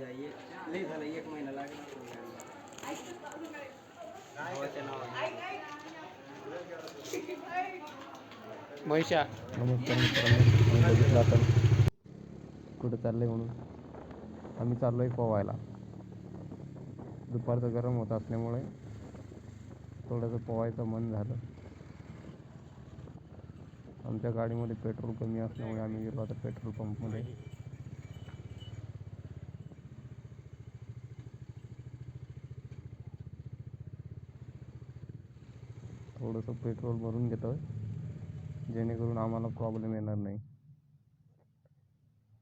जाइए लई झालं एक महिना. भावाच्या नावाने. महिषा आता कुठं चाललंय म्हणून आम्ही चाललोय पोवायला दुपारचं गरम होत असल्यामुळे थोडंसं पोवायचं मन झालं आमच्या गाडीमध्ये पेट्रोल कमी असल्यामुळे आम्ही गेलो आता पेट्रोल पंपमध्ये थोडंसं पेट्रोल भरून घेतोय. जेणेकरून आम्हाला प्रॉब्लेम येणार नाही.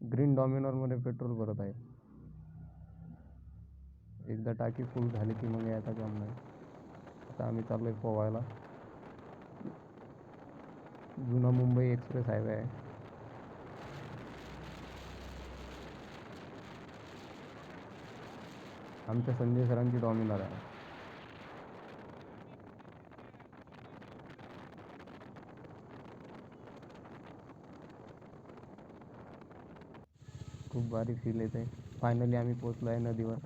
ग्रीन डॉमिनॉरमध्ये पेट्रोल भरत आहे. एकदा टाकी फुल झाली की मग यायचा काम नाही. आता आम्ही चाललोय पोवायला जुना मुंबई एक्सप्रेस हायवे आहे. आमच्या संजय सरांची डॉमिनर आहे. खूप भारी फील येत आहे फायनली आम्ही पोचलो आहे नदीवर.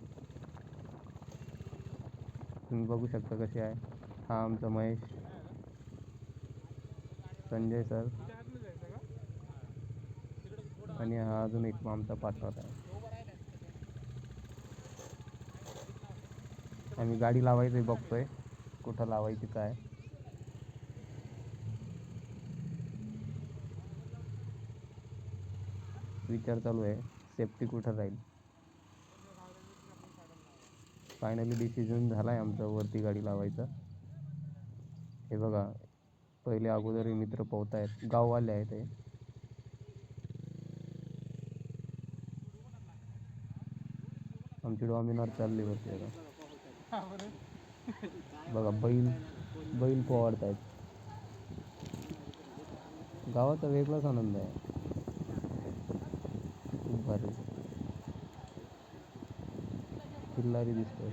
तुम्ही बघू शकता कसे आहे. हा आमचा महेश. संजय सर आणि हा अजून एक आमचा पार्टनर आहे आम्ही गाडी लावायचं बघतोय. कुठं लावायची काय? विचार चालू आहे. सेफ्टी कुठं राहील? फायनली डिसिजन झाला आहे आमचा वरती गाडी लावायचा. हे बघा पहिले अगोदरही मित्र पोहत आहेत गाववाले आहेत हे आमची डॉमिनर चालली वरती आता. बघा बैल बैल पोवाडत आहेत गावाचा वेगळाच आनंद आहे. खूप किल्लारी दिसतोय.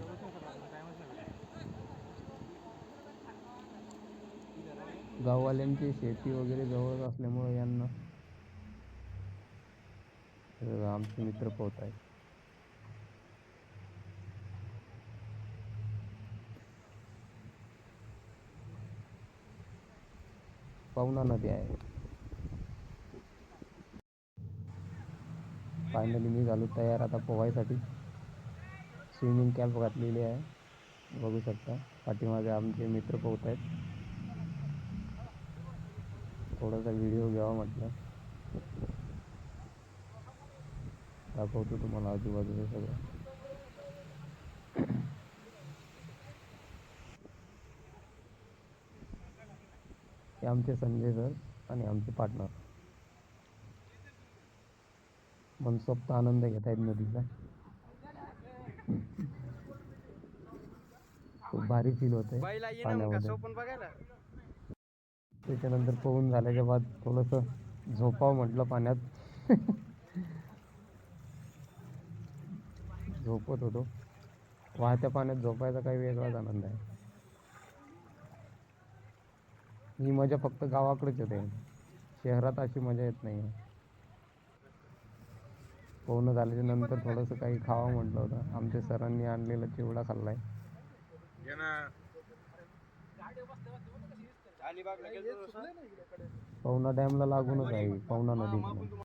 गाववाल्यांची शेती वगैरे जवळ असल्यामुळे यांना आमचे मित्र पोहत आहेत. पाहुणा नदी आहे. फायनली मी झालो तयार आता पोहायसाठी. स्विमिंग कॅप घातलेली आहे. बघू शकता. पाठीमागे आमचे मित्र पोहत आहेत. थोडासा व्हिडिओ घ्यावा म्हटलं. दाखवतो तुम्हाला आजूबाजूचं सगळं. हे आमचे संजय सर आणि आमचे पार्टनर मनसोक्त आनंद घेत आहेत नदीचा. खूप भारी फील होत आहे पाण्यामध्ये. त्याच्यानंतर पोहून झाल्याच्या बाद थोडंसं झोपावं म्हटलं पाण्यात. झोपत होतो. वाहत्या पाण्यात झोपायचा काही वेगळाच आनंद आहे. ही मजा फक्त गावाकडेच येते. शहरात अशी मजा येत नाही पोहणं झाल्याच्यानंतर थोडंसं काही खावं म्हटलं होतं आमच्या सरांनी आणलेला चिवडा खाल्लाय अलिबागला गेलो पवना डॅमला लागूनच आहे पवना नदी